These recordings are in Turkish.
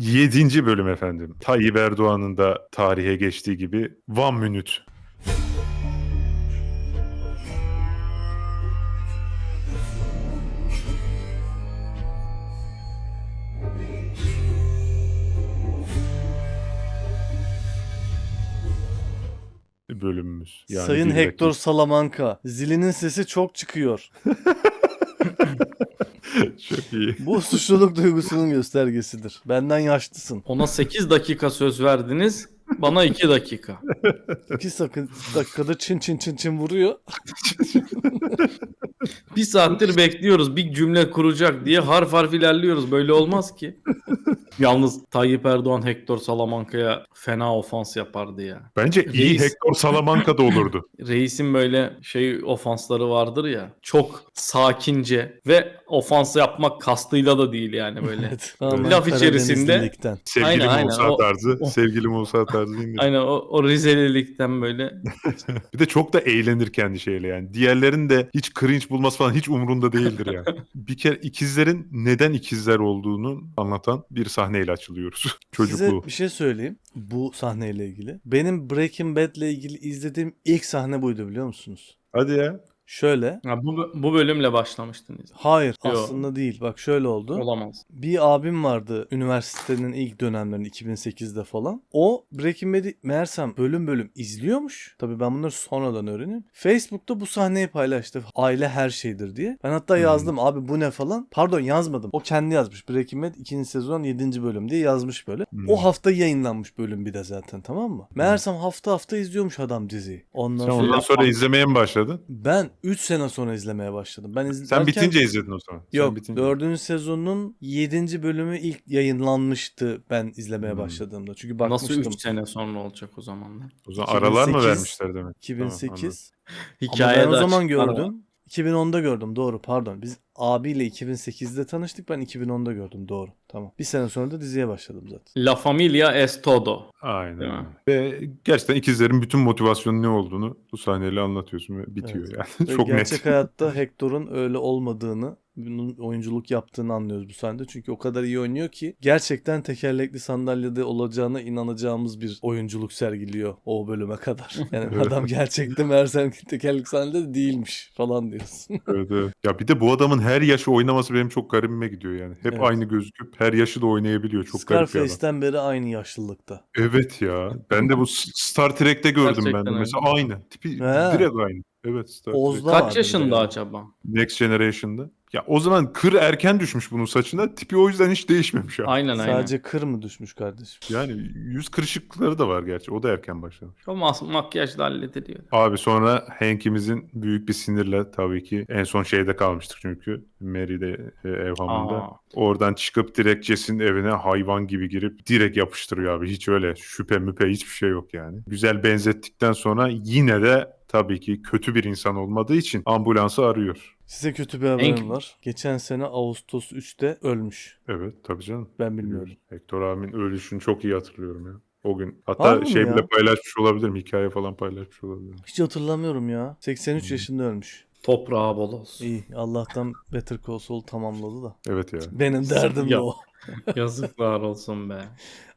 Yedinci bölüm efendim. Tayyip Erdoğan'ın da tarihe geçtiği gibi One Minute. bölümümüz. Yani Sayın Hector. Salamanca, zilinin sesi çok çıkıyor. Çok iyi. Bu suçluluk duygusunun göstergesidir. Benden yaşlısın. Ona 8 dakika söz verdiniz. Bana 2 dakika. İki sakın dakikada çin çin çin çin vuruyor. Bir saattir bekliyoruz bir cümle kuracak diye harf harf ilerliyoruz. Böyle olmaz ki. Yalnız Tayyip Erdoğan Hector Salamanca'ya fena ofans yapardı ya. Bence iyi Reis. Hector Salamanca da olurdu. Reisin böyle şey ofansları vardır ya. Çok sakince ve ofans yapmak kastıyla da değil yani böyle. Evet. Tamamen Laf içerisinde- Karadenizlilikten. Sevgili Aynen, aynen. Musa O- tarzı. o- Sevgili Musa değil mi? Aynen o, o Rizelilikten böyle. Bir de çok da eğlenir kendi şeyle yani. Diğerlerin de hiç cringe bulması falan hiç umurunda değildir yani. bir kere ikizlerin neden ikizler olduğunu anlatan bir sahneyle açılıyoruz. Çocukluğu. Size bir şey söyleyeyim bu sahneyle ilgili. Benim Breaking Bad'le ilgili izlediğim ilk sahne buydu biliyor musunuz? Hadi ya. Şöyle. Ha, bu, bu bölümle başlamıştınız. Hayır Yo. aslında değil. Bak şöyle oldu. Olamaz. Bir abim vardı üniversitenin ilk dönemlerinde 2008'de falan. O Breaking Bad'i meğersem bölüm bölüm izliyormuş. Tabii ben bunları sonradan öğreniyorum. Facebook'ta bu sahneyi paylaştı. Aile her şeydir diye. Ben hatta Hmm. yazdım abi bu ne falan. Pardon yazmadım. O kendi yazmış. Breaking Bad 2. sezon 7. bölüm diye yazmış böyle. Hmm. O hafta yayınlanmış bölüm bir de zaten tamam mı? Meğersem hafta hafta izliyormuş adam diziyi. Ondan Sen sonra ondan sonra izlemeye mi başladın? ben 3 sene sonra izlemeye başladım. Ben izlerken... Sen bitince izledin o zaman. Sen Yok bitince. dördüncü sezonun yedinci bölümü ilk yayınlanmıştı ben izlemeye Hmm. başladığımda. Çünkü Nasıl bakmıştım. 3 sene sonra olacak o zamanlar? O zaman aralar mı 2008 vermişler demek? 2008. Ama Hikaye ben o zaman açık ara. Gördüm. 2010'da gördüm doğru pardon. Biz abiyle 2008'de tanıştık ben 2010'da gördüm doğru. Tamam. Bir sene sonra da diziye başladım zaten. La Familia es todo. Aynen. Değil mi? Ve gerçekten ikizlerin bütün motivasyonu ne olduğunu bu sahneyle anlatıyorsun ve bitiyor yani. Ve Çok gerçek net. hayatta Hector'un öyle olmadığını, bunun oyunculuk yaptığını anlıyoruz bu sahnede. Çünkü o kadar iyi oynuyor ki gerçekten tekerlekli sandalyede olacağına inanacağımız bir oyunculuk sergiliyor o bölüme kadar. Yani Evet. adam gerçekten meğersem tekerlekli sandalyede değilmiş falan diyorsun. Evet, evet. Ya bir de bu adamın her yaşı oynaması benim çok garibime gidiyor yani. Hep Evet. aynı gözüküp her yaşı da oynayabiliyor. Çok garip bir adam. Beri aynı yaşlılıkta. Evet ya. Ben de bu Star Trek'te gördüm ben de. Gerçekten Mesela aynı. Tipi He. direkt aynı. Evet Star Trek. Kaç yaşında acaba? Next Generation'da. Ya o zaman kır erken düşmüş bunun saçına. Tipi o yüzden hiç değişmemiş ya. Aynen aynen. Sadece kır mı düşmüş kardeşim? Yani yüz kırışıklıkları da var gerçi. O da erken başlamış. O mas- makyajla hallediliyor. Abi sonra Hank'imizin büyük bir sinirle tabii ki en son şeyde kalmıştık çünkü. Mary'de e, ev hamında. Aa. Oradan çıkıp direkt Jess'in evine hayvan gibi girip direkt yapıştırıyor abi. Hiç öyle şüphe müpe hiçbir şey yok yani. Güzel benzettikten sonra yine de tabii ki kötü bir insan olmadığı için ambulansı arıyor. Size kötü bir haberim En- var. Geçen sene Ağustos 3'te ölmüş. Evet tabii canım. Ben bilmiyorum. Hector abimin ölüşünü çok iyi hatırlıyorum ya. O gün. Hatta Harbi mi şey ya? bile paylaşmış olabilirim. Hikaye falan paylaşmış olabilirim. Hiç hatırlamıyorum ya. 83 Hmm. yaşında ölmüş. Toprağı bol olsun. İyi. Allah'tan Better Call Saul tamamladı da. Evet ya. Benim derdim de Ya. o. Yazıklar olsun be.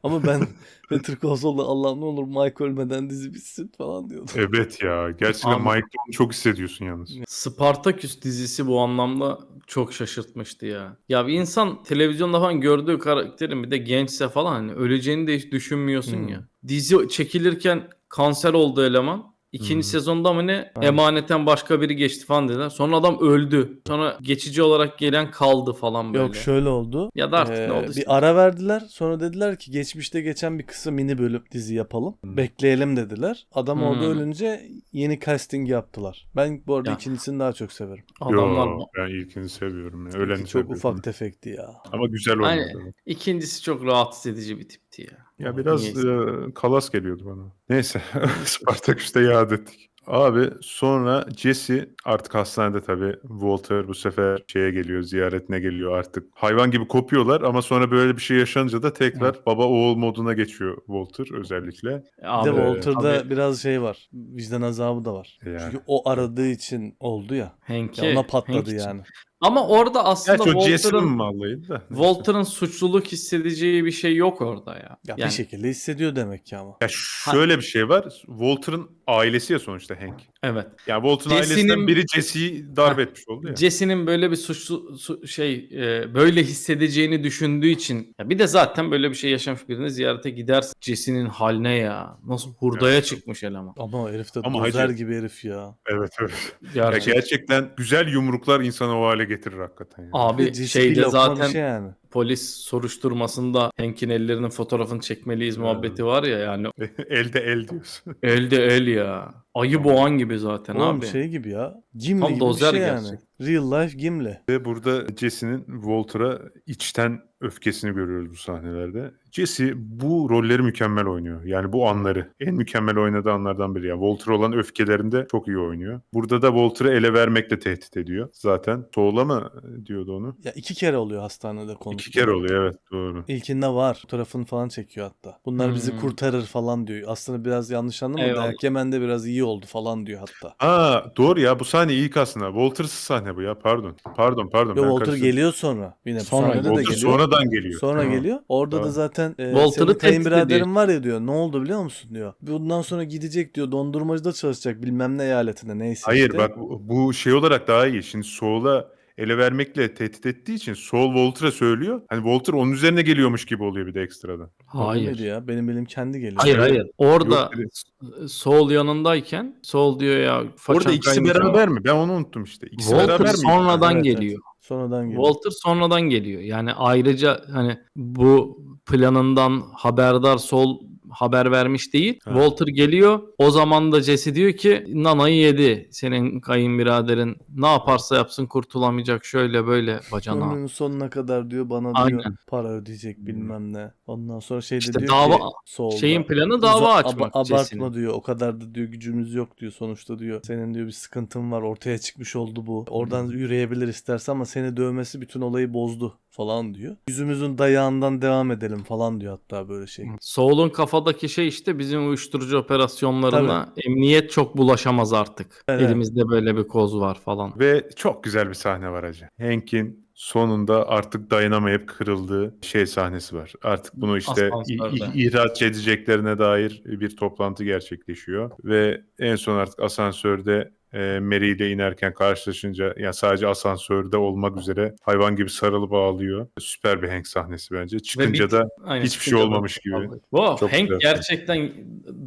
Ama ben Better Call Saul'da Allah'ım ne olur Mike ölmeden dizi bitsin falan diyordum. Evet ya. Gerçekten Mike'da onu çok hissediyorsun yalnız. Spartaküs dizisi bu anlamda çok şaşırtmıştı ya. Ya bir insan televizyonda falan gördüğü karakterin bir de gençse falan hani öleceğini de hiç düşünmüyorsun Hmm. ya. Dizi çekilirken kanser oldu eleman. İkinci Hmm. sezonda mı ne Aynen. emaneten başka biri geçti falan dediler. Sonra adam öldü. Sonra geçici olarak gelen kaldı falan böyle. Yok şöyle oldu. Ya da artık Ee, ne oldu işte. Bir ara verdiler. Sonra dediler ki geçmişte geçen bir kısa mini bölüm dizi yapalım. Hmm. Bekleyelim dediler. Adam orada Hmm. ölünce yeni casting yaptılar. Ben bu arada Ya. ikincisini daha çok severim. Adamlar Yo, ben ilkini seviyorum. Ya. Öleni çok seviyorum. ufak tefekti ya. Ama güzel Aynen. oynadı. İkincisi çok rahatsız edici bir tipti ya. Ya biraz e, kalas geliyordu bana. Neyse. Spartaküs'te yad ettik. Abi sonra Jesse artık hastanede tabii. Walter bu sefer şeye geliyor, ziyaretine geliyor artık. Hayvan gibi kopuyorlar ama sonra böyle bir şey yaşanınca da tekrar baba oğul moduna geçiyor Walter özellikle. Abi, de Walter'da tabii biraz şey var. Vicdan azabı da var. Yani. Çünkü o aradığı için oldu ya. Hank'e, Ya ona patladı Hank için- yani. Ama orada aslında Gerçi o Walter'ın da. Walter'ın suçluluk hissedeceği bir şey yok orada ya. Ya Yani- bir şekilde hissediyor demek ki ama. Ya şöyle bir şey var. Walter'ın ailesi ya sonuçta Hank. Evet. Yani Jesse'nin- ailesinden biri Jesse'yi darp etmiş oldu ya. Jesse'nin böyle bir suçlu su- şey e, böyle hissedeceğini düşündüğü için ya bir de zaten böyle bir şey yaşamış birini ziyarete gidersin. Jesse'nin haline ya. Nasıl hurdaya Evet. çıkmış eleman. Ama herif de Ama dozer hacı- gibi herif ya. Evet evet. Ya Gerçekten. gerçekten güzel yumruklar insanı o hale getirir hakikaten. Yani. Abi şeyde zaten şey yani. Polis soruşturmasında Hank'in ellerinin fotoğrafını çekmeliyiz muhabbeti var ya yani Elde el diyorsun. elde el ya. Ayı boğan gibi zaten Oğlum abi. şey gibi ya. Gimli Tam gibi bir dozer şey yani. Real life Gimli. Ve burada Jesse'nin Walter'a içten öfkesini görüyoruz bu sahnelerde. Jesse bu rolleri mükemmel oynuyor. Yani bu anları. En mükemmel oynadığı anlardan biri. Yani Walter olan öfkelerinde çok iyi oynuyor. Burada da Walter'ı ele vermekle tehdit ediyor. Zaten Soğla mı diyordu onu? Ya iki kere oluyor hastanede konu. İki kere oluyor evet doğru. İlkinde var. Fotoğrafını falan çekiyor hatta. Bunlar bizi Hmm. kurtarır falan diyor. Aslında biraz yanlış anlama. Eyvallah. Dayak yemen de biraz iyi oldu falan diyor hatta. Aa doğru ya bu sahne ilk aslında. Walter'sız sahne bu ya pardon. Pardon pardon. Yo ben Walter karıştırdım. geliyor sonra. Yine Sonra de Walter geliyor. sonradan geliyor. Sonra Tamam. geliyor. Orada da Tamam. Zaten e, Walter'ı senin tehdit kayınbiraderin var ya diyor. Ne oldu biliyor musun diyor. Bundan sonra gidecek diyor. Dondurmacıda çalışacak bilmem ne eyaletinde neyse. Hayır işte. bak bu bu şey olarak daha iyi. Şimdi Saul'a ele vermekle tehdit ettiği için Saul Walter'a söylüyor. Hani Walter onun üzerine geliyormuş gibi oluyor bir de ekstradan. Hayır. ya? Benim bilim kendi geliyor. Hayır hayır. Orada Yok, direkt- Sol yanındayken Sol diyor ya Orada ikisi kaymış ama beraber mi? Ben onu unuttum işte. İkisi Walter beraber mi? sonradan Evet, evet. geliyor. Sonradan geliyor. Walter sonradan geliyor. Yani ayrıca hani bu planından haberdar Sol haber vermiş değil. Ha. Walter geliyor. O zaman da Jesse diyor ki Nana'yı yedi. Senin kayınbiraderin ne yaparsa yapsın kurtulamayacak şöyle böyle bacana. Ömrünün sonuna kadar diyor bana diyor Aynen. para ödeyecek bilmem ne. Ondan sonra şey de İşte diyor dava- ki solda. Şeyin planı dava Uza- açmak Jesse'nin. abartma diyor. O kadar da diyor gücümüz yok diyor sonuçta diyor. Senin diyor bir sıkıntın var. Ortaya çıkmış oldu bu. Oradan yürüyebilir istersen ama seni dövmesi bütün olayı bozdu falan diyor. Yüzümüzün dayağından devam edelim falan diyor hatta böyle şey. Saul'un kafadaki şey işte bizim uyuşturucu operasyonlarına emniyet çok bulaşamaz artık. Evet. Elimizde böyle bir koz var falan. Ve çok güzel bir sahne var hacı. Hank'in sonunda artık dayanamayıp kırıldığı şey sahnesi var. Artık bunu işte i- Asansörde. i- ihraç edeceklerine dair bir toplantı gerçekleşiyor. Ve en son artık asansörde e, Mary ile inerken karşılaşınca yani sadece asansörde olmak üzere hayvan gibi sarılıp ağlıyor. Süper bir Hank sahnesi bence. Çıkınca bit- da Aynen, hiçbir şey çıkınca da- olmamış gibi. Bu Çok Hank güzel. gerçekten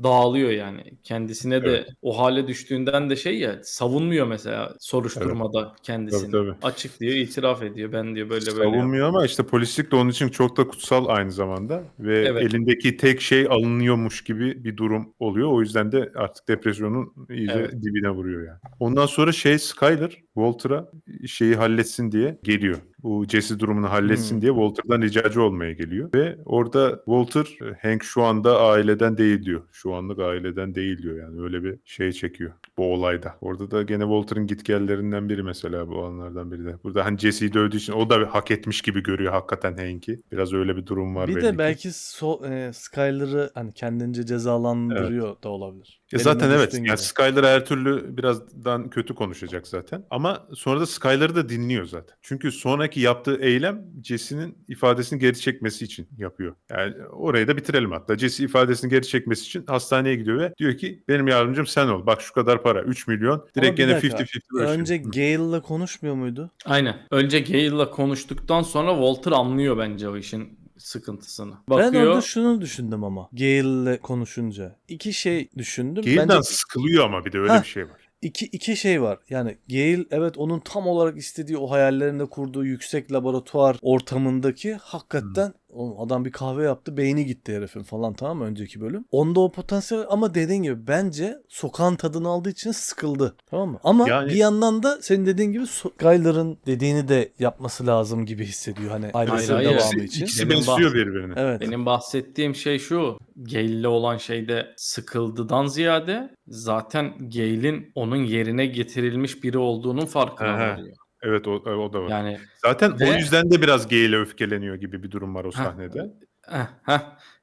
dağılıyor yani. Kendisine de Evet. o hale düştüğünden de şey ya savunmuyor mesela soruşturmada kendisini. Tabii, tabii. Açık diyor, itiraf ediyor. Ben diyor böyle böyle. Savunmuyor ama işte polislik de onun için çok da kutsal aynı zamanda ve Evet. elindeki tek şey alınıyormuş gibi bir durum oluyor. O yüzden de artık depresyonun iyice Evet. dibine vuruyor yani. Ondan sonra şey Skyler Walter'a şeyi halletsin diye geliyor. Bu Jesse durumunu halletsin Hmm. diye Walter'dan ricacı olmaya geliyor ve orada Walter Hank şu anda aileden değil diyor. Şu anlık aileden değil diyor yani öyle bir şey çekiyor bu olayda. Orada da gene Walter'ın gitgellerinden biri mesela bu anlardan biri de. Burada hani Jesse'yi dövdüğü için o da hak etmiş gibi görüyor hakikaten Hank'i. Biraz öyle bir durum var bir belli de ki. belki so- e, Skyler'ı hani kendince cezalandırıyor da olabilir. Ya Eline zaten evet. Yani gibi. Skyler her türlü birazdan kötü konuşacak zaten. Ama sonra da Skyler'ı da dinliyor zaten. Çünkü sonraki yaptığı eylem Jesse'nin ifadesini geri çekmesi için yapıyor. Yani orayı da bitirelim hatta. Jesse ifadesini geri çekmesi için hastaneye gidiyor ve diyor ki benim yardımcım sen ol. Bak şu kadar para 3 milyon. Direkt gene dakika. 50-50 bölüşelim. Önce. Gale'la konuşmuyor muydu? Aynen. Önce Gale'la konuştuktan sonra Walter anlıyor bence o işin sıkıntısını. Ben Bakıyor. orada şunu düşündüm ama Gale'le konuşunca. iki şey düşündüm. Gale'den Bence sıkılıyor ama bir de öyle Heh. bir şey var. İki, iki şey var. Yani Gale evet onun tam olarak istediği o hayallerinde kurduğu yüksek laboratuvar ortamındaki hakikaten oğlum adam bir kahve yaptı beyni gitti herifin falan tamam mı önceki bölüm. Onda o potansiyel ama dediğin gibi bence sokağın tadını aldığı için sıkıldı. Tamam mı? Ama Yani- bir yandan da senin dediğin gibi Skyler'ın dediğini de yapması lazım gibi hissediyor. Hani ailesinin hayır. devamı İkisi, için. ikisi Benim benziyor birbirine. Evet. Benim bahsettiğim şey şu. Gale'le olan şeyde sıkıldıdan ziyade zaten Gale'in onun yerine getirilmiş biri olduğunun farkına varıyor. Evet o, o da var. Yani Zaten Ve- o yüzden de biraz Gale'e öfkeleniyor gibi bir durum var o sahnede. eh, heh,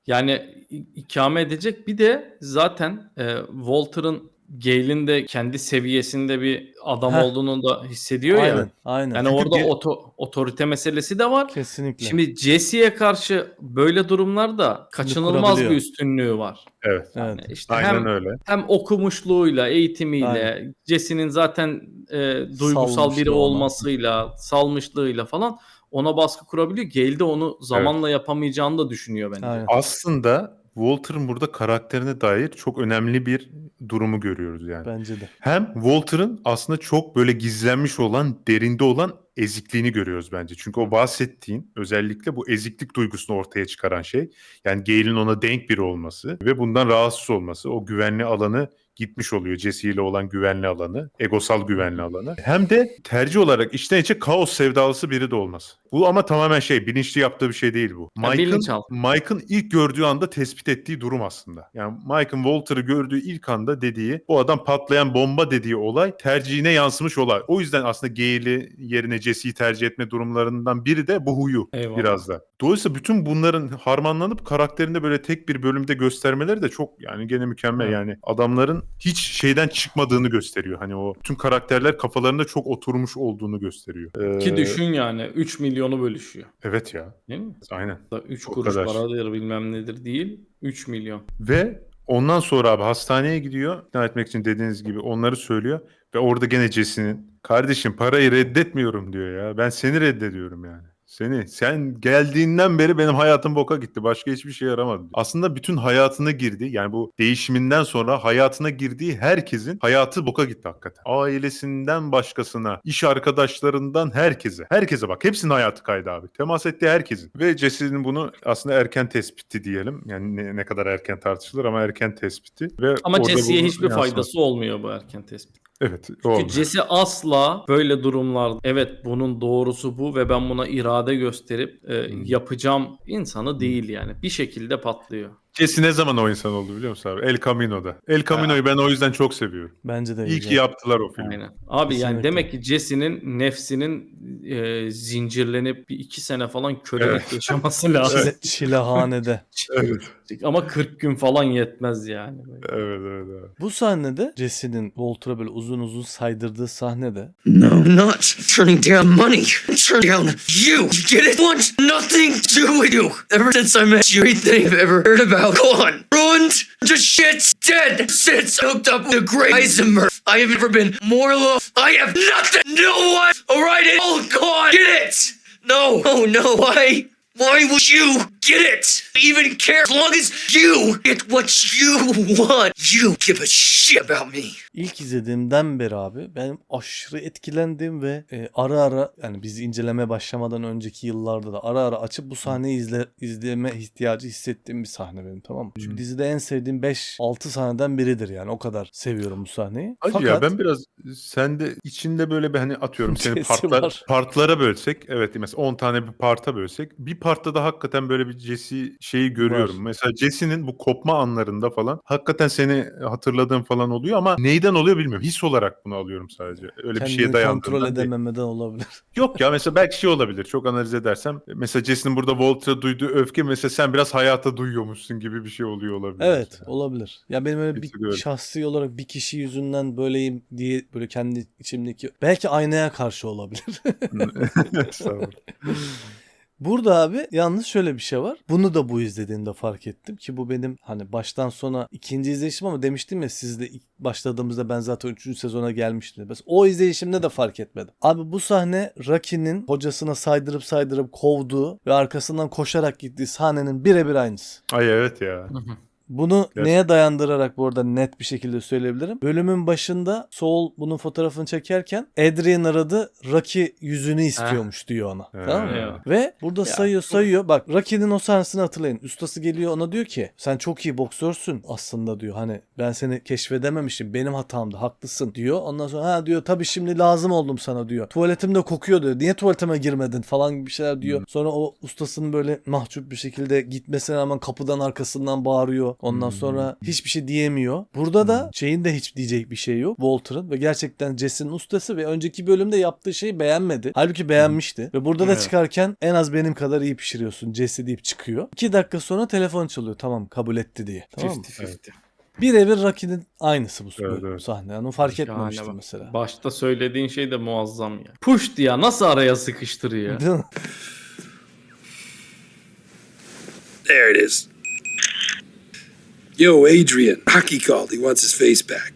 yani ikame edecek bir de zaten e, Walter'ın Gale'in de kendi seviyesinde bir adam Heh. olduğunu da hissediyor ya. Aynen. Aynen. Yani Çünkü orada Ge- oto- otorite meselesi de var. Kesinlikle. Şimdi Jesse'ye karşı böyle durumlarda kaçınılmaz bir üstünlüğü var. Evet. evet. Yani işte Aynen hem öyle. hem okumuşluğuyla, eğitimiyle, Aynen. Jesse'nin zaten e, duygusal Salmışlığı biri olan. olmasıyla, salmışlığıyla falan ona baskı kurabiliyor. Gale de onu zamanla yapamayacağını da düşünüyor bence. Aynen. Aslında Walter'ın burada karakterine dair çok önemli bir durumu görüyoruz yani. Bence de. Hem Walter'ın aslında çok böyle gizlenmiş olan, derinde olan ezikliğini görüyoruz bence. Çünkü o bahsettiğin özellikle bu eziklik duygusunu ortaya çıkaran şey. Yani Gale'in ona denk biri olması ve bundan rahatsız olması. O güvenli alanı gitmiş oluyor. Jesse ile olan güvenli alanı, egosal güvenli alanı. Hem de tercih olarak içten içe kaos sevdalısı biri de olması. Bu ama tamamen şey, bilinçli yaptığı bir şey değil bu. Mike'ın. Mike'ın ilk gördüğü anda tespit ettiği durum aslında. Yani Mike'ın Walter'ı gördüğü ilk anda dediği, bu adam patlayan bomba dediği olay tercihine yansımış olay. O yüzden aslında Gale'i yerine Jesse'yi tercih etme durumlarından biri de bu huyu Eyvallah. biraz da. Dolayısıyla bütün bunların harmanlanıp karakterinde böyle tek bir bölümde göstermeleri de çok yani gene mükemmel. Evet. Yani adamların hiç şeyden çıkmadığını gösteriyor. Hani o tüm karakterler kafalarında çok oturmuş olduğunu gösteriyor. Ki Ee, düşün yani 3 milyonu bölüşüyor. Evet ya. Değil mi? Aynen. 3 O kuruş paradır bilmem nedir değil. 3 milyon. Ve ondan sonra abi hastaneye gidiyor. İkna etmek için dediğiniz gibi onları söylüyor. Ve orada gene Jesse'nin kardeşim parayı reddetmiyorum diyor ya. Ben seni reddediyorum yani. Seni. Sen geldiğinden beri benim hayatım boka gitti. Başka hiçbir şey yaramadı. Aslında bütün hayatına girdi. Yani bu değişiminden sonra hayatına girdiği herkesin hayatı boka gitti hakikaten. Ailesinden başkasına, iş arkadaşlarından herkese. Herkese bak. Hepsinin hayatı kaydı abi. Temas ettiği herkesin. Ve Jesse'nin bunu aslında erken tespiti diyelim. Yani ne, ne kadar erken tartışılır ama erken tespiti. Ve Ama Jesse'ye hiçbir yansıması. faydası olmuyor bu erken tespit. Evet. Çünkü. Jesse asla böyle durumlarda evet bunun doğrusu bu ve ben buna irade gösterip e, Hmm. yapacağım insanı değil yani. Bir şekilde patlıyor. Jesse ne zaman o insan oldu biliyor musun abi? El Camino'da. El Camino'yu ben o yüzden çok seviyorum. Bence de İyi güzel. ki yaptılar o filmi. Aynen. Abi yani Kesinlikle. demek ki Jesse'nin nefsinin e, zincirlenip bir iki sene falan kölelik Evet. yaşaması lazım. Çile, çilehanede. Evet. Ama 40 gün falan yetmez yani. Evet evet evet. Bu sahnede Jesse'nin Walter'a böyle uzun uzun saydırdığı sahnede No, not turning down money. Turning down you. You get it? Want nothing to do with you. Ever since I met you, everything I've ever heard about gone, ruined, just shit's dead. Since I hooked up with the great Heisenberg, I have never been more alone. I have nothing. No one. All right, it's all gone. Get it? No. Oh no. Why? Why would you get it? Even care as long as you get what you want. You give a shit about me. İlk izlediğimden beri abi benim aşırı etkilendiğim ve e, ara ara yani biz incelemeye başlamadan önceki yıllarda da ara ara açıp bu sahneyi izle, izleme ihtiyacı hissettiğim bir sahne benim tamam mı? Çünkü Hmm. dizide en sevdiğim 5-6 sahneden biridir yani o kadar seviyorum bu sahneyi. Hacı ya ben biraz sende içinde böyle bir hani atıyorum seni partlar, partlara bölsek evet mesela 10 tane bir parta bölsek bir partta da hakikaten böyle bir Jesse şeyi görüyorum. Var. Mesela Jesse'nin bu kopma anlarında falan hakikaten seni hatırladığım falan oluyor ama neyden oluyor bilmiyorum. His olarak bunu alıyorum sadece. Öyle bir Kendini şeye dayandığından kontrol değil. edememeden olabilir. Yok ya mesela belki şey olabilir çok analiz edersem. Mesela Jesse'nin burada Walter'a duyduğu öfke mesela sen biraz hayata duyuyormuşsun gibi bir şey oluyor olabilir. Evet mesela. olabilir. Ya benim öyle bir Katılıyorum. şahsi olarak bir kişi yüzünden böyleyim diye böyle kendi içimdeki belki aynaya karşı olabilir. Estağfurullah. Burada abi yalnız şöyle bir şey var. Bunu da bu izlediğimde fark ettim ki bu benim hani baştan sona ikinci izleyişim ama demiştim ya sizde ilk başladığımızda ben zaten 3. sezona gelmiştim. Mesela o izleyişimde de fark etmedim. Abi bu sahne Rocky'nin hocasına saydırıp saydırıp kovduğu ve arkasından koşarak gittiği sahnenin birebir aynısı. Ay evet ya. Bunu Gerçekten. neye dayandırarak bu arada net bir şekilde söyleyebilirim. Bölümün başında Saul bunun fotoğrafını çekerken Adrian aradı Rocky yüzünü istiyormuş diyor ona. He. Tamam mı? Ya. Ve burada sayıyor sayıyor. Bak Rocky'nin o sahnesini hatırlayın. Ustası geliyor ona diyor ki sen çok iyi boksörsün aslında diyor. Hani ben seni keşfedememişim. Benim hatamdı. Haklısın diyor. Ondan sonra ha diyor tabii şimdi lazım oldum sana diyor. Tuvaletimde kokuyor diyor. Niye tuvaletime girmedin falan gibi bir şeyler diyor. Sonra o ustasının böyle mahcup bir şekilde gitmesine rağmen kapıdan arkasından bağırıyor. Ondan sonra hiçbir şey diyemiyor. Burada da şeyin de hiç diyecek bir şey yok. Walter'ın ve gerçekten Jesse'nin ustası ve önceki bölümde yaptığı şeyi beğenmedi. Halbuki beğenmişti. Ve burada da Evet. çıkarken en az benim kadar iyi pişiriyorsun Jesse deyip çıkıyor. İki dakika sonra telefon çalıyor. Tamam kabul etti diye. Tamam mı? 50-50. Birebir Rocky'nin aynısı bu Evet, evet. sahne. Yani onu fark Şahane etmemiştim bak. mesela. Başta söylediğin şey de muazzam ya. Push ya nasıl araya sıkıştırıyor? There it is. Yo, Adrian. Hockey called. He wants his face back.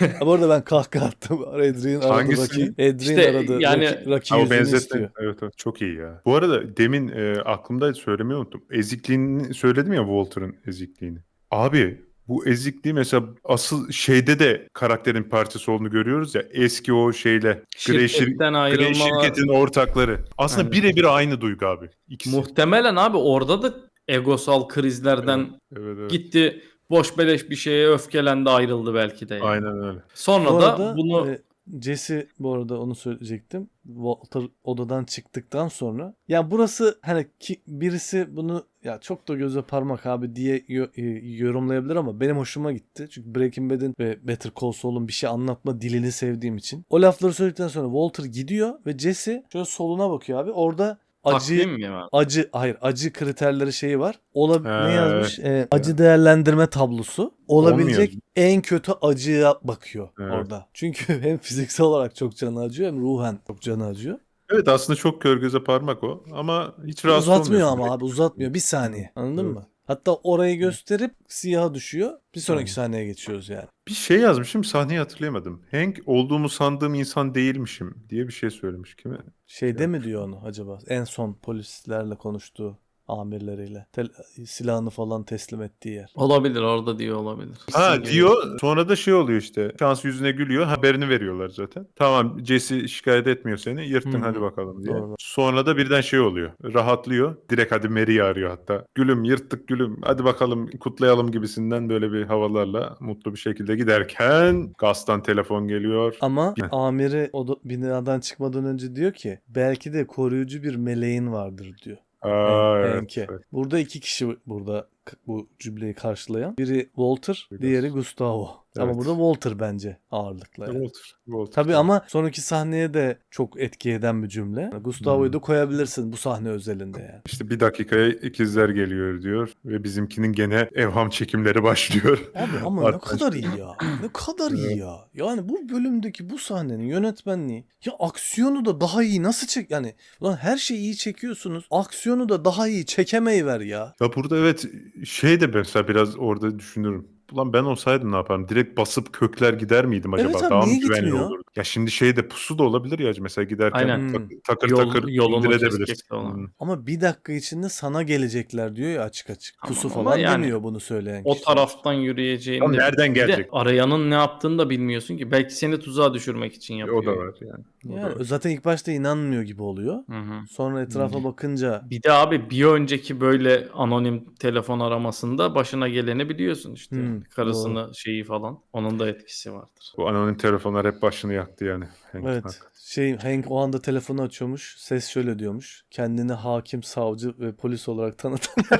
Bu arada ben kahkaha attım. Adrian aradı Hangisi? Rocky. Adrian İşte aradı. yani- Rocky, Rocky o yüzünü benzetme. istiyor. Evet, evet çok iyi ya. Bu arada demin e, aklımda söylemeyi unuttum. Ezikliğini söyledim ya Walter'ın ezikliğini. Abi bu ezikliği mesela asıl şeyde de karakterin parçası olduğunu görüyoruz ya. Eski o şeyle Grey, şir- Şirketten Grey ayrılma. şirketin ortakları. Aslında Aynen. birebir aynı duygu abi. İkisi. Muhtemelen abi orada da egosal krizlerden evet, evet. gitti boş beleş bir şeye öfkelendi ayrıldı belki de. yani. Aynen öyle. Sonra Bu da arada bunu e, Jesse bu arada onu söyleyecektim. Walter odadan çıktıktan sonra ya burası hani ki birisi bunu ya çok da göze parmak abi diye e, yorumlayabilir ama benim hoşuma gitti. Çünkü Breaking Bad'in ve Better Call Saul'un bir şey anlatma dilini sevdiğim için. O lafları söyledikten sonra Walter gidiyor ve Jesse şöyle soluna bakıyor abi. Orada acı mi var? acı hayır acı kriterleri şeyi var. Ola Ha, ne yazmış? Ee, acı değerlendirme tablosu. Olabilecek Olmuyor. en kötü acıya bakıyor Evet. orada. Çünkü hem fiziksel olarak çok canı acıyor hem ruhen çok canı acıyor. Evet aslında çok kör göze parmak o ama hiç rahatsız uzatmıyor olmuyorsun. ama abi uzatmıyor. Bir saniye. Anladın Evet. mı? Hatta orayı gösterip siyaha düşüyor. Bir sonraki Evet. sahneye geçiyoruz yani. Bir şey yazmışım sahneyi hatırlayamadım. Hank olduğumu sandığım insan değilmişim diye bir şey söylemiş kime? Şeyde mi diyor onu acaba? En son polislerle konuştuğu amirleriyle. Tel- silahını falan teslim ettiği yer. Olabilir orada diyor olabilir. Ha İsim diyor sonra da şey oluyor işte şans yüzüne gülüyor haberini veriyorlar zaten. Tamam Jesse şikayet etmiyor seni yırttın Hı hı. hadi bakalım diye. Doğru. Sonra da birden şey oluyor rahatlıyor direkt hadi Mary'i arıyor hatta. Gülüm yırttık gülüm hadi bakalım kutlayalım gibisinden böyle bir havalarla mutlu bir şekilde giderken Gas'tan telefon geliyor. Ama Ne? amiri o da binadan çıkmadan önce diyor ki belki de koruyucu bir meleğin vardır diyor. Aa, Hank- evet, Hank'e. evet. Burada iki kişi burada bu cümleyi karşılayan. Biri Walter, diğeri Gustavo. Ama Evet. burada Walter bence ağırlıkla. yani. Walter, Walter. Tabii ama sonraki sahneye de çok etki eden bir cümle. Gustavo'yu Hmm. da koyabilirsin bu sahne özelinde yani. İşte bir dakikaya ikizler geliyor diyor ve bizimkinin gene evham çekimleri başlıyor. Abi ama ne kadar iyi ya. Ne kadar iyi ya. Yani bu bölümdeki bu sahnenin yönetmenliği ya aksiyonu da daha iyi nasıl çek yani lan her şeyi iyi çekiyorsunuz. Aksiyonu da daha iyi çekemeyi ver ya. Ya burada evet şey de mesela biraz orada düşünürüm. Ulan ben olsaydım ne yaparım? Direkt basıp kökler gider miydim acaba? Evet abi, Daha mı niye güvenli gitmiyor? olurdu? Ya şimdi şeyde pusu da olabilir ya mesela giderken Aynen. tak- takır Yol- takır yolunu kesecek de olan. Hmm. Ama bir dakika içinde sana gelecekler diyor ya açık açık. Tamam Pusu ama falan yani demiyor bunu söyleyen O kişi. taraftan yürüyeceğini de- nereden Bir de gelecek? arayanın ne yaptığını da bilmiyorsun ki. Belki seni tuzağa düşürmek için yapıyor. O da var yani. O da Yani var. zaten ilk başta inanmıyor gibi oluyor. Hı hı. Sonra etrafa bakınca Bir de abi bir önceki böyle anonim telefon aramasında başına geleni biliyorsun işte. Hmm, Karısını şeyi falan. Onun da etkisi vardır. Bu anonim telefonlar hep başını yaktı yani. Hank Evet. Hakkı. Şey Hank o anda telefonu açıyormuş. Ses şöyle diyormuş. Kendini hakim, savcı ve polis olarak tanıtan.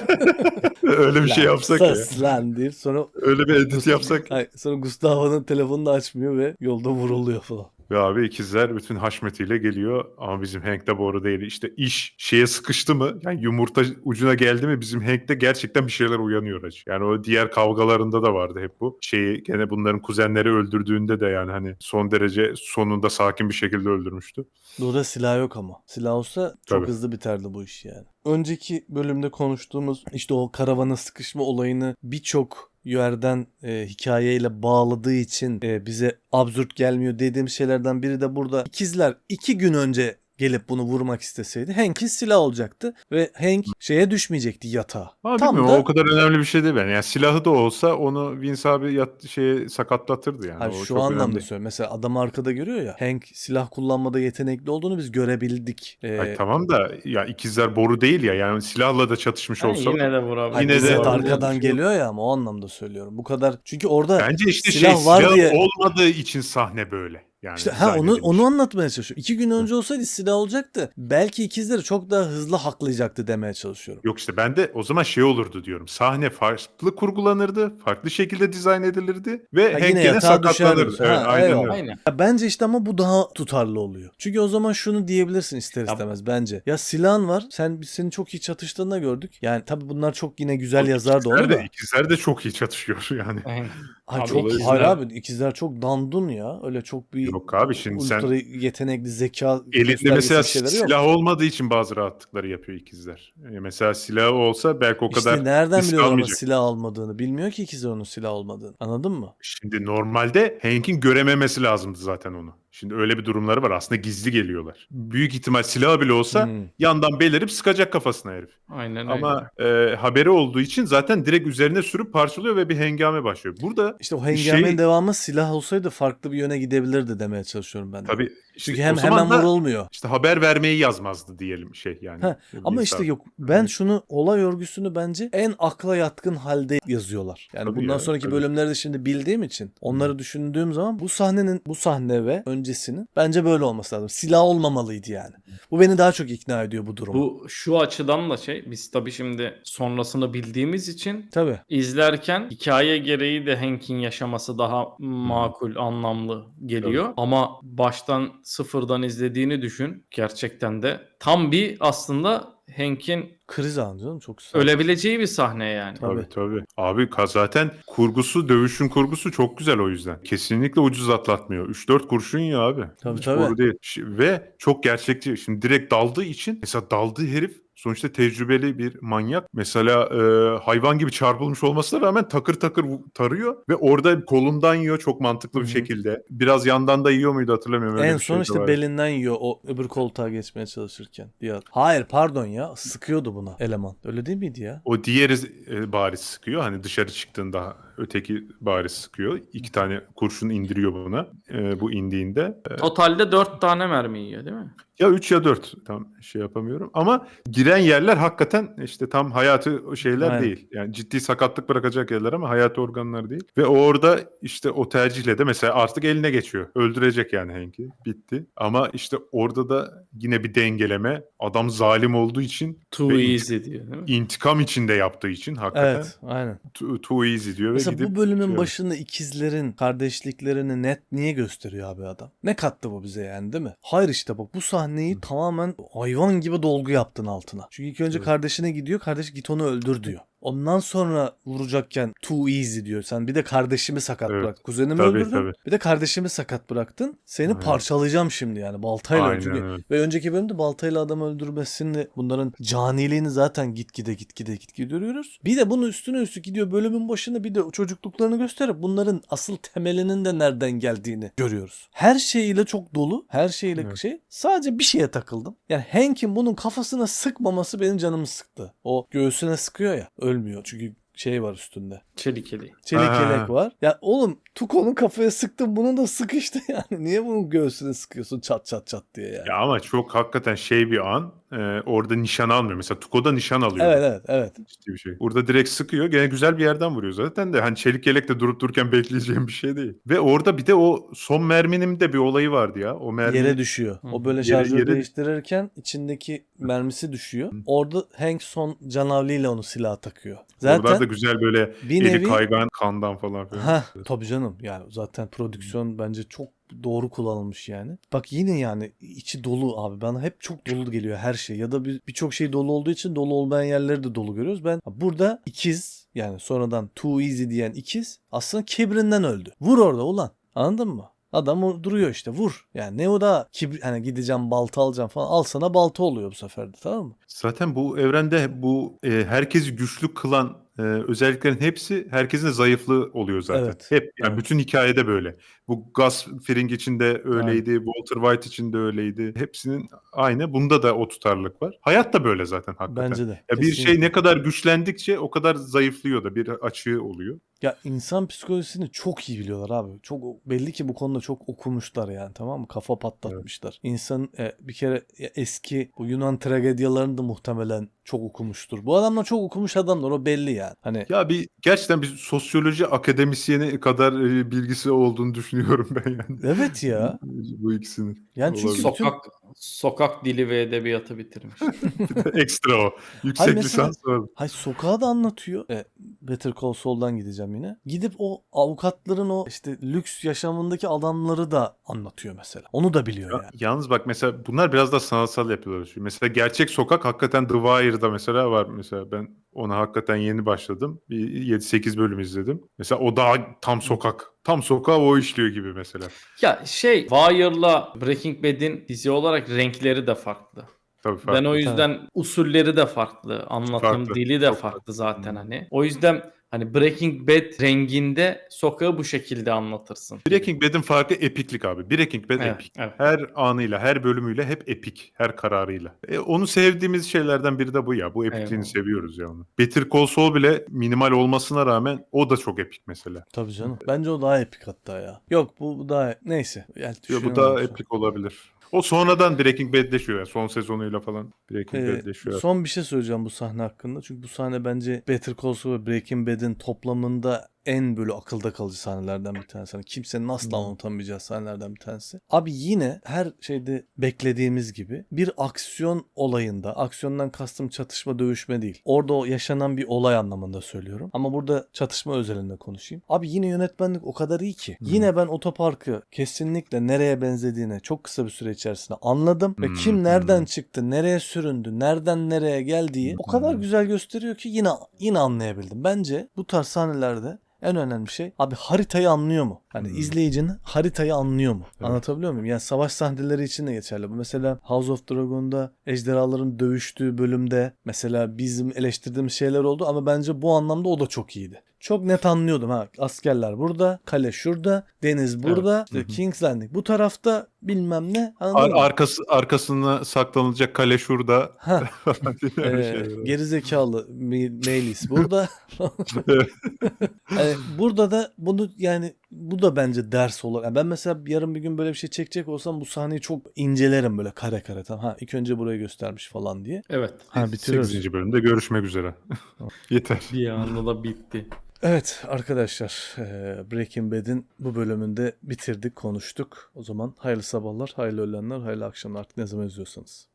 Öyle bir şey yapsak ya. lan deyip sonra Öyle bir edit yapsak. Ay, sonra Gustavo'nun telefonunu da açmıyor ve yolda vuruluyor falan. Ve abi ikizler bütün haşmetiyle geliyor ama bizim Hank'te boru değil. İşte iş şeye sıkıştı mı yani yumurta ucuna geldi mi bizim Hank'te gerçekten bir şeyler uyanıyor acı. Yani o diğer kavgalarında da vardı hep bu. Şeyi gene bunların kuzenleri öldürdüğünde de yani hani son derece sonunda sakin bir şekilde öldürmüştü. Burada silah yok ama. Silah olsa çok Tabii. hızlı biterdi bu iş yani. Önceki bölümde konuştuğumuz işte o karavana sıkışma olayını birçok yerden e, hikayeyle bağladığı için e, bize absürt gelmiyor dediğim şeylerden biri de burada. İkizler iki gün önce gelip bunu vurmak isteseydi Hank'in silah olacaktı ve Hank şeye düşmeyecekti yatağa. Ama Tam bilmiyorum da o kadar önemli bir şey değil ben. Yani silahı da olsa onu Vince abi yat, şeye sakatlatırdı yani. Hayır, O şu çok önemli anlamda değil. söylüyorum. Mesela adam arkada görüyor ya. Hank silah kullanmada yetenekli olduğunu biz görebildik. Ee, Ay, tamam da ya ikizler boru değil ya yani silahla da çatışmış Ha, olsa. yine de vurabilir. Yine de- arkadan geliyor ya ama o anlamda söylüyorum. Bu kadar çünkü orada Bence işte Silah şey var silah diye- olmadığı için sahne böyle. Yani İşte ha onu edilmiş. onu anlatmaya çalışıyorum. İki gün önce olsaydı silah olacaktı. Belki ikizleri çok daha hızlı haklayacaktı demeye çalışıyorum. Yok işte ben de o zaman şey olurdu diyorum. Sahne farklı kurgulanırdı. Farklı şekilde dizayn edilirdi. Ve Ha, Hank yine düşerdi. sakatlanırdı. Ha, Evet, aynen öyle. Aynen. Ya bence işte ama bu daha tutarlı oluyor. Çünkü o zaman şunu diyebilirsin ister Ya- istemez bence. Ya silahın var. Sen senin çok iyi çatıştığında gördük. Yani tabii bunlar çok yine güzel yazardı onu İkizler da. de, ikizler de çok iyi çatışıyor yani. Aynen. Ay Abi çok ikizler- hayır abi ikizler çok dandun ya. Öyle çok bir Yok abi şimdi sen yetenekli zeka elinde mesela şeyleri yok. silah olmadığı için bazı rahatlıkları yapıyor ikizler. E, Mesela silahı olsa belki o İşte kadar nereden biliyor ama silah almadığını? Bilmiyor ki ikizler onun silah olmadığını. Anladın mı? Şimdi normalde Hank'in görememesi lazımdı zaten onu. Şimdi öyle bir durumları var. Aslında gizli geliyorlar. Büyük ihtimal silahı bile olsa Hmm. yandan belirip sıkacak kafasına herif. Aynen öyle. Ama e, haberi olduğu için zaten direkt üzerine sürüp parçalıyor ve bir hengame başlıyor. Burada İşte o hengamenin şey- devamı silah olsaydı farklı bir yöne gidebilirdi demeye çalışıyorum ben de. tabii Çünkü hem hemen da vurulmuyor. işte haber vermeyi yazmazdı diyelim şey yani. Ha, Ama işte yok ben şunu olay örgüsünü bence en akla yatkın halde yazıyorlar. Yani Tabii bundan ya, sonraki tabii. bölümleri de şimdi bildiğim için onları düşündüğüm zaman bu sahnenin bu sahne ve öncesinin bence böyle olması lazım. Silah olmamalıydı yani. Bu beni daha çok ikna ediyor bu durum. Bu şu açıdan da şey biz tabii şimdi sonrasını bildiğimiz için Tabii. izlerken hikaye gereği de Hank'in yaşaması daha makul, anlamlı geliyor. Ama baştan sıfırdan izlediğini düşün. Gerçekten de tam bir aslında Hank'in Kriz anı canım çok güzel. ölebileceği bir sahne yani. Tabii. Tabii tabii. Abi ka- zaten kurgusu, dövüşün kurgusu çok güzel o yüzden. Kesinlikle ucuz atlatmıyor. 3-4 kurşun ya abi. Tabii, Hiç tabii. boru değil. Ş- Ve çok gerçekçi. Şimdi direkt daldığı için mesela daldığı herif sonuçta tecrübeli bir manyak. Mesela e, hayvan gibi çarpılmış olmasına rağmen takır takır tarıyor ve orada kolundan yiyor çok mantıklı bir Hı hı. şekilde. Biraz yandan da yiyor muydu hatırlamıyorum. öyle En şey son işte var. belinden yiyor o öbür koltuğa geçmeye çalışırken. Diye. Hayır pardon ya sıkıyordu buna eleman. Öyle değil miydi ya? O diğeri e, bariz sıkıyor. Hani dışarı çıktığında öteki bariz sıkıyor. İki tane kurşun indiriyor buna. e, bu indiğinde. E, Totalde 4 tane mermi yiyor değil mi? Ya 3 ya 4 tam şey yapamıyorum ama giren yerler hakikaten işte tam hayatı şeyler Aynen. değil. Yani ciddi sakatlık bırakacak yerler ama hayati organlar değil. Ve orada işte o tercihle de mesela artık eline geçiyor. Öldürecek yani Hank'i. Bitti. Ama işte orada da yine bir dengeleme. Adam zalim olduğu için Too easy diyor değil mi? intikam içinde yaptığı için hakikaten Evet aynen. too, too easy diyor ve Mesela gidip bu bölümün şey- başında ikizlerin kardeşliklerini net niye gösteriyor abi adam? Ne kattı bu bize yani değil mi? Hayır işte bak bu sahneyi tamamen hayvan gibi dolgu yaptın altına. Çünkü ilk önce Evet. kardeşine gidiyor. Kardeş git onu öldür diyor. Ondan sonra vuracakken too easy diyor. Sen bir de kardeşimi sakat Evet. bırak. Kuzenimi Tabii, öldürdün. tabii. Bir de kardeşimi sakat bıraktın. Seni Aynen. parçalayacağım şimdi yani baltayla. Aynen Çünkü öyle. ve önceki bölümde baltayla adam öldürmesini bunların caniliğini zaten gitgide gitgide gitgide görüyoruz. Bir de bunun üstüne üstlük gidiyor bölümün başında bir de çocukluklarını gösterip bunların asıl temelinin de nereden geldiğini görüyoruz. Her şeyiyle çok dolu. Her şeyiyle Evet. şey. Sadece bir şeye takıldım. Yani Hank'in bunun kafasına sıkmaması benim canımı sıktı. O göğsüne sıkıyor ya ölmüyor çünkü şey var üstünde. Çelik eli. Çelik Ha. yelek var. Ya oğlum Tuko'nun kafaya sıktın bunu da sık işte yani. Niye bunun göğsüne sıkıyorsun çat çat çat diye yani. Ya ama çok hakikaten şey bir an. E, orada nişan almıyor. Mesela Tuko'da nişan alıyor. Evet evet evet. Ciddi bir şey. Burada direkt sıkıyor. Gene güzel bir yerden vuruyor zaten de. Hani çelik yelek de durup dururken bekleyeceğim bir şey değil. Ve orada bir de o son merminin de bir olayı vardı ya. O mermi Yere düşüyor. Hı. O böyle Yere- şarjör yere- değiştirirken içindeki mermisi düşüyor. Hı. Orada Hank son canavliyle onu silaha takıyor. Zaten Zaten da güzel böyle bir eli nevi kaygan kandan falan filan. Ha tabii canım yani zaten prodüksiyon bence çok doğru kullanılmış yani. Bak yine yani içi dolu abi bana hep çok dolu geliyor her şey ya da bir- birçok şey dolu olduğu için dolu olmayan yerleri de dolu görüyoruz. Ben burada ikiz yani sonradan too easy diyen ikiz aslında kibrinden öldü. Vur orada ulan anladın mı? Adam duruyor işte vur. Yani ne o da kibir hani gideceğim balta alacağım falan al sana balta oluyor bu sefer de tamam mı? Zaten bu evrende bu e, herkesi güçlü kılan e, özelliklerin hepsi herkesin de zayıflığı oluyor zaten. Evet. Hep yani Evet. bütün hikayede böyle. Bu Gus Fring için de öyleydi, Walter White için de öyleydi. Hepsinin aynı. Bunda da o tutarlılık var. Hayat da böyle zaten hakikaten. Bence de. Ya bir şey ne kadar güçlendikçe o kadar zayıflıyor da bir açığı oluyor. Ya insan psikolojisini çok iyi biliyorlar abi. Çok belli ki bu konuda çok okumuşlar yani tamam mı? Kafa patlatmışlar. İnsan e, bir kere e, eski bu Yunan tragedyalarını da muhtemelen çok okumuştur. Bu adamlar çok okumuş adamlar o belli yani. Hani Ya bir gerçekten bir sosyoloji akademisyeni kadar e, bilgisi olduğunu düşünüyorum ben yani. evet ya. Bu ikisinin. Yani çünkü Olabilir. bütün- Sokak sokak dili ve edebiyatı bitirmiş. Ekstra o. Yüksek Hayır, mesela- lisans var. Hay sokağı da anlatıyor. E, Better Call Saul'dan gideceğim yine. Gidip o avukatların o işte lüks yaşamındaki adamları da anlatıyor mesela. Onu da biliyor Ya- yani. Yalnız bak mesela bunlar biraz da sanatsal yapıyorlar. Şimdi Mesela gerçek sokak hakikaten The Wire'da mesela var. Mesela ben ona hakikaten yeni başladım. Bir 7-8 bölüm izledim. Mesela o daha tam sokak. Tam sokağı o işliyor gibi mesela. ya şey Wire'la Breaking Bad'in dizi olarak renkleri de farklı. Tabii Ben farklı. o yüzden usulleri de farklı, anlatım Farklı, dili de çok farklı farklı. zaten hani. O yüzden hani Breaking Bad renginde sokağı bu şekilde anlatırsın. Breaking Bad'in farkı epiklik abi. Breaking Bad Evet, epik. evet. Her anıyla, her bölümüyle hep epik. Her kararıyla. E, onu sevdiğimiz şeylerden biri de bu ya. Bu epikliğini Eyvallah. seviyoruz ya onu. Better Call Saul bile minimal olmasına rağmen o da çok epik mesela. Tabii canım. Bence o daha epik hatta ya. Yok bu, bu daha neyse. Yani Yo, bu daha an. epik olabilir. O sonradan Breaking Bad'leşiyor. Yani. Son sezonuyla falan Breaking Ee, Bad'leşiyor. son bir şey söyleyeceğim bu sahne hakkında. Çünkü bu sahne bence Better Call Saul ve Breaking Bad'in toplamında en böyle akılda kalıcı sahnelerden bir tanesi. Hani kimsenin asla unutamayacağı sahnelerden bir tanesi. Abi yine her şeyde beklediğimiz gibi bir aksiyon olayında, aksiyondan kastım çatışma dövüşme değil. Orada o yaşanan bir olay anlamında söylüyorum. Ama burada çatışma özelinde konuşayım. Abi yine yönetmenlik o kadar iyi ki. Yine ben otoparkı kesinlikle nereye benzediğine çok kısa bir süre içerisinde anladım. Ve Hmm, kim nereden hmm. çıktı, nereye süründü, nereden nereye geldiği o kadar Hmm. güzel gösteriyor ki yine yine anlayabildim. Bence bu tarz sahnelerde en önemli şey abi haritayı anlıyor mu? Hani Hmm. izleyicinin haritayı anlıyor mu? Evet. Anlatabiliyor muyum? Yani savaş sahneleri için de geçerli. Bu mesela House of Dragon'da ejderhaların dövüştüğü bölümde mesela bizim eleştirdiğimiz şeyler oldu ama bence bu anlamda o da çok iyiydi. Çok net anlıyordum ha. Askerler burada, kale şurada, deniz burada, işte Hı hı. King's Landing bu tarafta bilmem ne. Ar- arkası arkasına saklanılacak kale şurada. Ee, var. gerizekalı Me- Melis burada. Yani burada da bunu yani bu da bence ders olarak. yani ben mesela yarın bir gün böyle bir şey çekecek olsam bu sahneyi çok incelerim böyle kare kare. Tamam. Ha ilk önce burayı göstermiş falan diye. Evet. Ha bitiriyoruz. 8. bölümde görüşmek üzere. Yeter. Bir anda da bitti. Evet arkadaşlar eee, Breaking Bad'in bu bölümünde bitirdik konuştuk. O zaman hayırlı sabahlar, hayırlı öğlenler, hayırlı akşamlar artık ne zaman izliyorsanız.